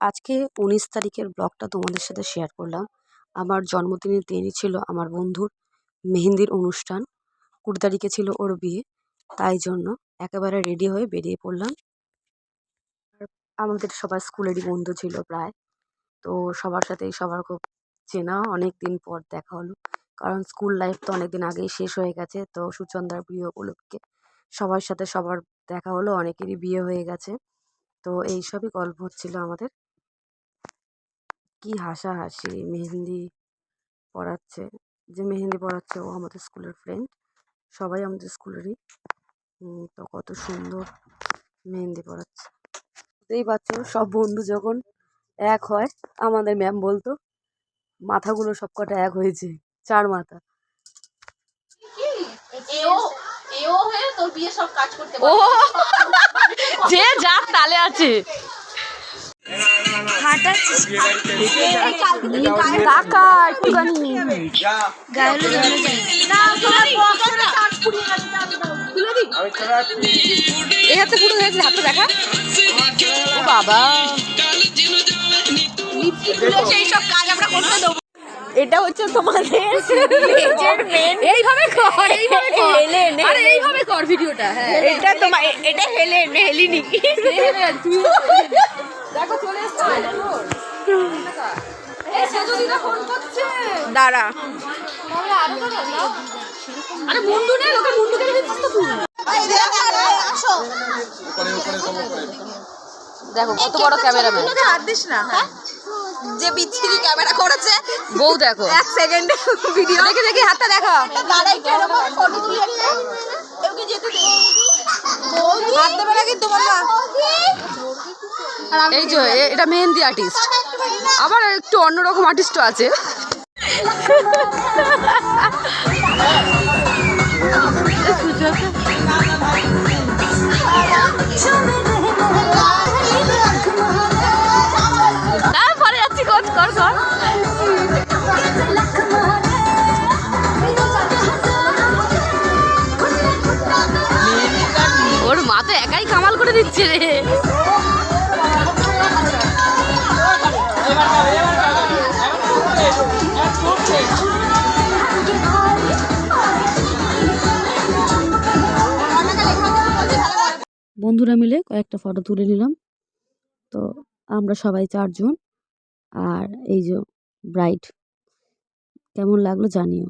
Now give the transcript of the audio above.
আজকে উনিশ তারিখের ব্লগটা তোমাদের সাথে শেয়ার করলাম। আমার জন্মদিনের দিনই ছিল আমার বন্ধুর মেহেন্দির অনুষ্ঠান। কুড়ি তারিখে ছিল ওর বিয়ে, তাই জন্য একেবারে রেডি হয়ে বেরিয়ে পড়লাম। আমাদের সবার স্কুলেরই বন্ধু ছিল প্রায়। তো সবার সাথেই সবার খুব চেনা অনেক দিন পর দেখা হলো। কারণ স্কুল লাইফ তো অনেক দিন আগেই শেষ হয়ে গেছে, তো সুচন্দার বিয়ে উপলক্ষে সবার সাথে সবার দেখা হলো, অনেকেরই বিয়ে হয়ে গেছে। তো এইসবই গল্প হচ্ছিল আমাদের। কি হাসাহাসি মেহেন্দি পড়াচ্ছে যে মেহেন্দি পড়াচ্ছে ও আমাদের স্কুলের ফ্রেন্ড সবাই আমাদের স্কুলেরই। তো কত সুন্দর মেহেন্দি পড়াচ্ছে। বুঝতেই পারছ সব বন্ধু যখন এক হয় আমাদের ম্যাম বলতো মাথাগুলো সব কটা এক হয়েছে চার মাথা। এও এও হয়ে তোর বিয়ে সব কাজ করতে ও! যে যার তালে আছে। টাকা একটুখানি এই হাতে পুরো হয়েছে হাতটা দেখা ও বাবা সেই সব কাজ আমরা করতে দেবো এটা হচ্ছে তোমাদের এইভাবে কর এইভাবে কর আরে এইভাবে কর ভিডিওটা হ্যাঁ। এটা তোমার এটা হেলে হেলিনি। দেখো চলে দাঁড়া। আরে মুন্ডু নে লোকে মুন্ডু কেন দিচ্ছিস তো তুই। দেখো কত বড় হাত দিস না? যে বিচ্ছিরি ক্যামেরা করেছে। বউ দেখো। এক সেকেন্ডে ভিডিও। দেখি দেখি হাতটা দেখা। হাত দেবে না কিন্তু বাবা এই যে এটা মেহেন্দি আর্টিস্ট আবার একটু অন্যরকম আর্টিস্টও আছে। তারপরে যাচ্ছি কর কর কর। ওর মা তো একাই কামাল করে দিচ্ছে রে। বন্ধুরা মিলে কয়েকটা ফটো তুলে নিলাম। তো আমরা সবাই চারজন। আর এই যে ব্রাইট কেমন লাগল জানিও।